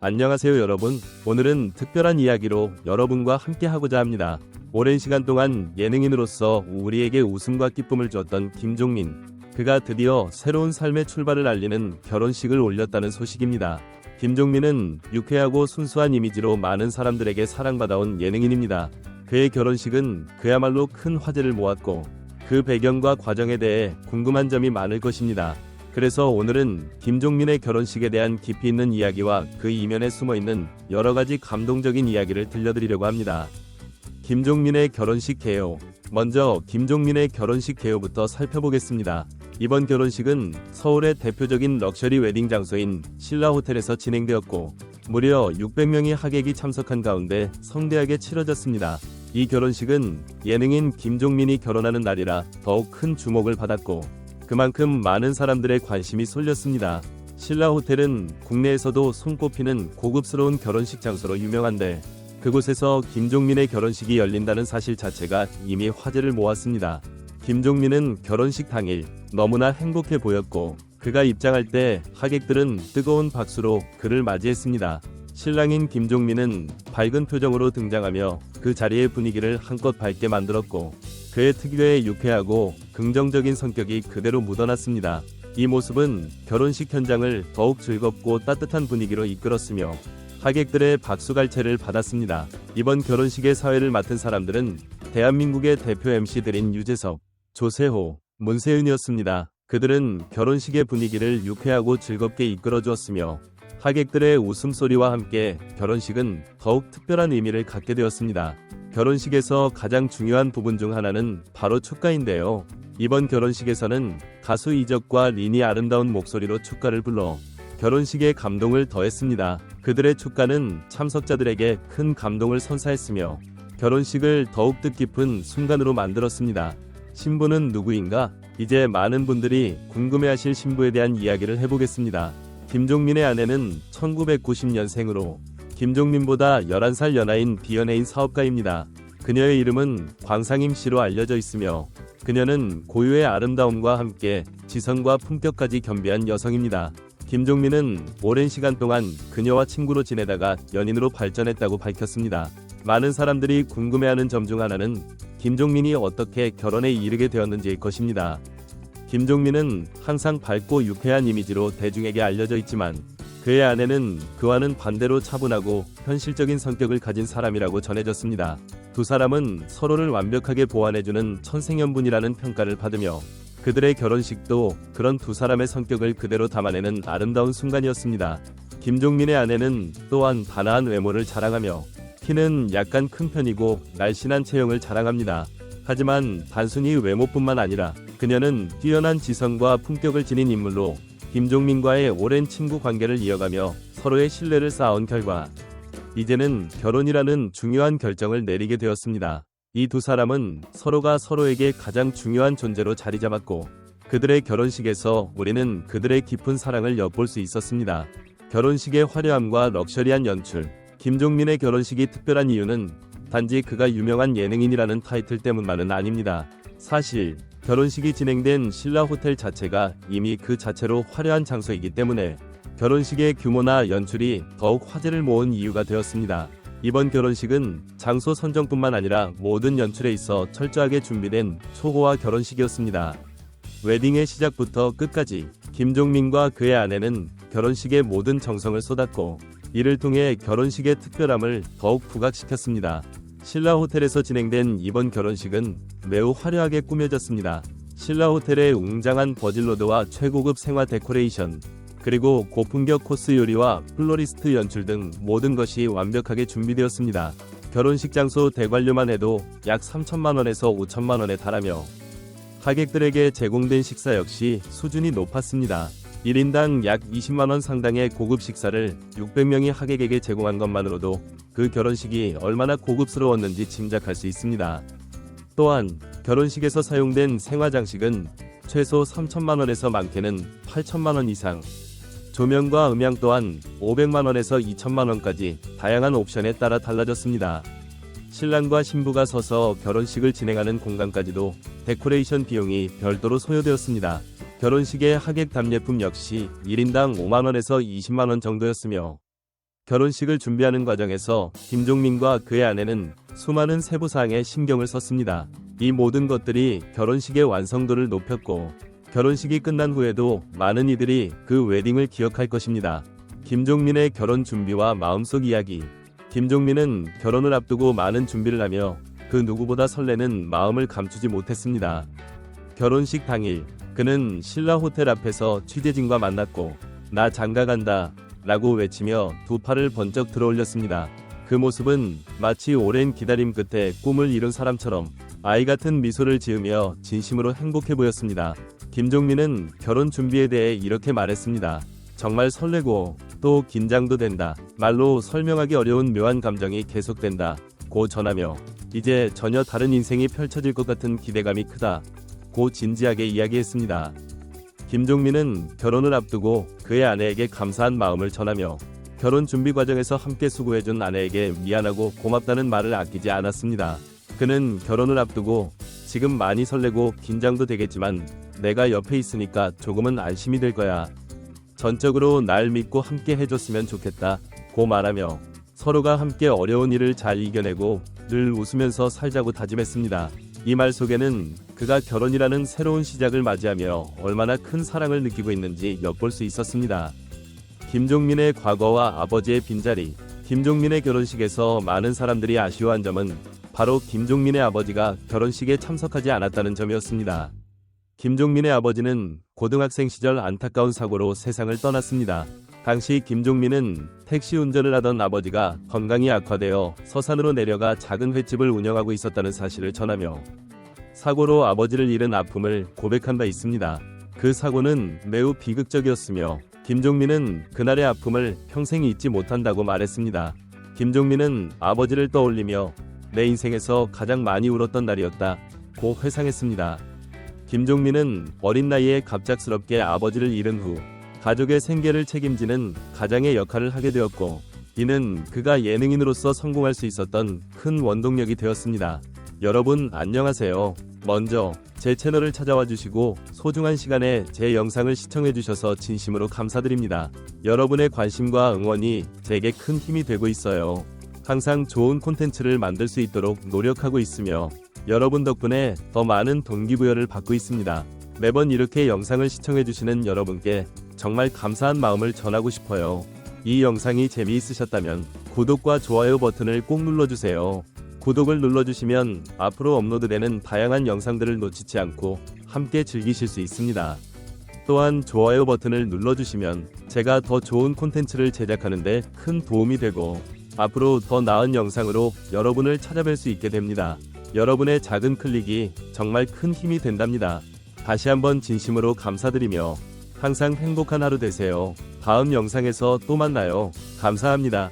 안녕하세요 여러분. 오늘은 특별한 이야기로 여러분과 함께 하고자 합니다. 오랜 시간 동안 예능인으로서 우리에게 웃음과 기쁨을 주었던 김종민. 그가 드디어 새로운 삶의 출발을 알리는 결혼식을 올렸다는 소식입니다. 김종민은 유쾌하고 순수한 이미지로 많은 사람들에게 사랑받아온 예능인입니다. 그의 결혼식은 그야말로 큰 화제를 모았고 그 배경과 과정에 대해 궁금한 점이 많을 것입니다. 그래서 오늘은 김종민의 결혼식에 대한 깊이 있는 이야기와 그 이면에 숨어 있는 여러 가지 감동적인 이야기를 들려드리려고 합니다. 김종민의 결혼식 개요. 먼저 김종민의 결혼식 개요부터 살펴보겠습니다. 이번 결혼식은 서울의 대표적인 럭셔리 웨딩 장소인 신라 호텔에서 진행되었고 무려 600명의 하객이 참석한 가운데 성대하게 치러졌습니다. 이 결혼식은 예능인 김종민이 결혼하는 날이라 더욱 큰 주목을 받았고 그만큼 많은 사람들의 관심이 쏠렸습니다. 신라 호텔은 국내에서도 손꼽히는 고급스러운 결혼식 장소로 유명한데 그곳에서 김종민의 결혼식이 열린다는 사실 자체가 이미 화제를 모았습니다. 김종민은 결혼식 당일 너무나 행복해 보였고 그가 입장할 때 하객들은 뜨거운 박수로 그를 맞이했습니다. 신랑인 김종민은 밝은 표정으로 등장하며 그 자리의 분위기를 한껏 밝게 만들었고 그의 특유의 유쾌하고 긍정적인 성격이 그대로 묻어났습니다. 이 모습은 결혼식 현장을 더욱 즐겁고 따뜻한 분위기로 이끌었으며 하객들의 박수갈채를 받았습니다. 이번 결혼식의 사회를 맡은 사람들은 대한민국의 대표 MC들인 유재석, 조세호, 문세윤이었습니다. 그들은 결혼식의 분위기를 유쾌하고 즐겁게 이끌어 주었으며 하객들의 웃음소리와 함께 결혼식은 더욱 특별한 의미를 갖게 되었습니다. 결혼식에서 가장 중요한 부분 중 하나는 바로 축가인데요. 이번 결혼식에서는 가수 이적과 린이 아름다운 목소리로 축가를 불러 결혼식에 감동을 더했습니다. 그들의 축가는 참석자들에게 큰 감동을 선사했으며 결혼식을 더욱 뜻깊은 순간으로 만들었습니다. 신부는 누구인가? 이제 많은 분들이 궁금해하실 신부에 대한 이야기를 해보겠습니다. 김종민의 아내는 1990년생으로 김종민보다 11살 연하인 비연예인 사업가입니다. 그녀의 이름은 광상임 씨로 알려져 있으며 그녀는 고유의 아름다움과 함께 지성과 품격까지 겸비한 여성입니다. 김종민은 오랜 시간 동안 그녀와 친구로 지내다가 연인으로 발전했다고 밝혔습니다. 많은 사람들이 궁금해하는 점 중 하나는 김종민이 어떻게 결혼에 이르게 되었는지일 것입니다. 김종민은 항상 밝고 유쾌한 이미지로 대중에게 알려져 있지만 그의 아내는 그와는 반대로 차분하고 현실적인 성격을 가진 사람이라고 전해졌습니다. 두 사람은 서로를 완벽하게 보완해주는 천생연분이라는 평가를 받으며 그들의 결혼식도 그런 두 사람의 성격을 그대로 담아내는 아름다운 순간이었습니다. 김종민의 아내는 또한 단아한 외모를 자랑하며 키는 약간 큰 편이고 날씬한 체형을 자랑합니다. 하지만 단순히 외모뿐만 아니라 그녀는 뛰어난 지성과 품격을 지닌 인물로 김종민과의 오랜 친구 관계를 이어가며 서로의 신뢰를 쌓아온 결과 이제는 결혼이라는 중요한 결정을 내리게 되었습니다. 이 두 사람은 서로가 서로에게 가장 중요한 존재로 자리 잡았고 그들의 결혼식에서 우리는 그들의 깊은 사랑을 엿볼 수 있었습니다. 결혼식의 화려함과 럭셔리한 연출, 김종민의 결혼식이 특별한 이유는 단지 그가 유명한 예능인이라는 타이틀 때문만은 아닙니다. 사실 결혼식이 진행된 신라 호텔 자체가 이미 그 자체로 화려한 장소이기 때문에 결혼식의 규모나 연출이 더욱 화제를 모은 이유가 되었습니다. 이번 결혼식은 장소 선정뿐만 아니라 모든 연출에 있어 철저하게 준비된 초호화 결혼식이었습니다. 웨딩의 시작부터 끝까지 김종민과 그의 아내는 결혼식의 모든 정성을 쏟았고 이를 통해 결혼식의 특별함을 더욱 부각시켰습니다. 신라 호텔에서 진행된 이번 결혼식은 매우 화려하게 꾸며졌습니다. 신라 호텔의 웅장한 버질로드와 최고급 생화 데코레이션, 그리고 고품격 코스 요리와 플로리스트 연출 등 모든 것이 완벽하게 준비되었습니다. 결혼식 장소 대관료만 해도 약 3천만 원에서 5천만 원에 달하며 하객들에게 제공된 식사 역시 수준이 높았습니다. 1인당 약 20만 원 상당의 고급 식사를 600명의 하객에게 제공한 것만으로도 그 결혼식이 얼마나 고급스러웠는지 짐작할 수 있습니다. 또한 결혼식에서 사용된 생화 장식은 최소 3천만 원에서 많게는 8천만 원 이상, 조명과 음향 또한 500만 원에서 2천만 원까지 다양한 옵션에 따라 달라졌습니다. 신랑과 신부가 서서 결혼식을 진행하는 공간까지도 데코레이션 비용이 별도로 소요되었습니다. 결혼식의 하객 답례품 역시 1인당 5만원에서 20만원 정도였으며 결혼식을 준비하는 과정에서 김종민과 그의 아내는 수많은 세부사항에 신경을 썼습니다. 이 모든 것들이 결혼식의 완성도를 높였고 결혼식이 끝난 후에도 많은 이들이 그 웨딩을 기억할 것입니다. 김종민의 결혼 준비와 마음속 이야기. 김종민은 결혼을 앞두고 많은 준비를 하며 그 누구보다 설레는 마음을 감추지 못했습니다. 결혼식 당일 그는 신라 호텔 앞에서 취재진과 만났고 나 장가 간다 라고 외치며 두 팔을 번쩍 들어올렸습니다. 그 모습은 마치 오랜 기다림 끝에 꿈을 이룬 사람처럼 아이 같은 미소를 지으며 진심으로 행복해 보였습니다. 김종민은 결혼 준비에 대해 이렇게 말했습니다. 정말 설레고 또 긴장도 된다. 말로 설명하기 어려운 묘한 감정이 계속된다. 고 전하며 이제 전혀 다른 인생이 펼쳐질 것 같은 기대감이 크다. 고 진지하게 이야기했습니다. 김종민은 결혼을 앞두고 그의 아내에게 감사한 마음을 전하며 결혼 준비 과정에서 함께 수고해준 아내에게 미안하고 고맙다는 말을 아끼지 않았습니다. 그는 결혼을 앞두고 지금 많이 설레고 긴장도 되겠지만 내가 옆에 있으니까 조금은 안심이 될 거야. 전적으로 날 믿고 함께 해줬으면 좋겠다. 고 말하며 서로가 함께 어려운 일을 잘 이겨내고 늘 웃으면서 살자고 다짐했습니다. 이 말 속에는 그가 결혼이라는 새로운 시작을 맞이하며 얼마나 큰 사랑을 느끼고 있는지 엿볼 수 있었습니다. 김종민의 과거와 아버지의 빈자리. 김종민의 결혼식에서 많은 사람들이 아쉬워한 점은 바로 김종민의 아버지가 결혼식에 참석하지 않았다는 점이었습니다. 김종민의 아버지는 고등학생 시절 안타까운 사고로 세상을 떠났습니다. 당시 김종민은 택시 운전을 하던 아버지가 건강이 악화되어 서산으로 내려가 작은 횟집을 운영하고 있었다는 사실을 전하며 사고로 아버지를 잃은 아픔을 고백한 바 있습니다. 그 사고는 매우 비극적이었으며 김종민은 그날의 아픔을 평생 잊지 못한다고 말했습니다. 김종민은 아버지를 떠올리며 내 인생에서 가장 많이 울었던 날이었다. 고 회상했습니다. 김종민은 어린 나이에 갑작스럽게 아버지를 잃은 후 가족의 생계를 책임지는 가장의 역할을 하게 되었고 이는 그가 예능인으로서 성공할 수 있었던 큰 원동력이 되었습니다. 여러분 안녕하세요. 먼저 제 채널을 찾아와 주시고 소중한 시간에 제 영상을 시청해 주셔서 진심으로 감사드립니다. 여러분의 관심과 응원이 제게 큰 힘이 되고 있어요. 항상 좋은 콘텐츠를 만들 수 있도록 노력하고 있으며 여러분 덕분에 더 많은 동기부여를 받고 있습니다. 매번 이렇게 영상을 시청해 주시는 여러분께 정말 감사한 마음을 전하고 싶어요. 이 영상이 재미있으셨다면 구독과 좋아요 버튼을 꼭 눌러주세요. 구독을 눌러주시면 앞으로 업로드되는 다양한 영상들을 놓치지 않고 함께 즐기실 수 있습니다. 또한 좋아요 버튼을 눌러주시면 제가 더 좋은 콘텐츠를 제작하는데 큰 도움이 되고 앞으로 더 나은 영상으로 여러분을 찾아뵐 수 있게 됩니다. 여러분의 작은 클릭이 정말 큰 힘이 된답니다. 다시 한번 진심으로 감사드리며 항상 행복한 하루 되세요. 다음 영상에서 또 만나요. 감사합니다.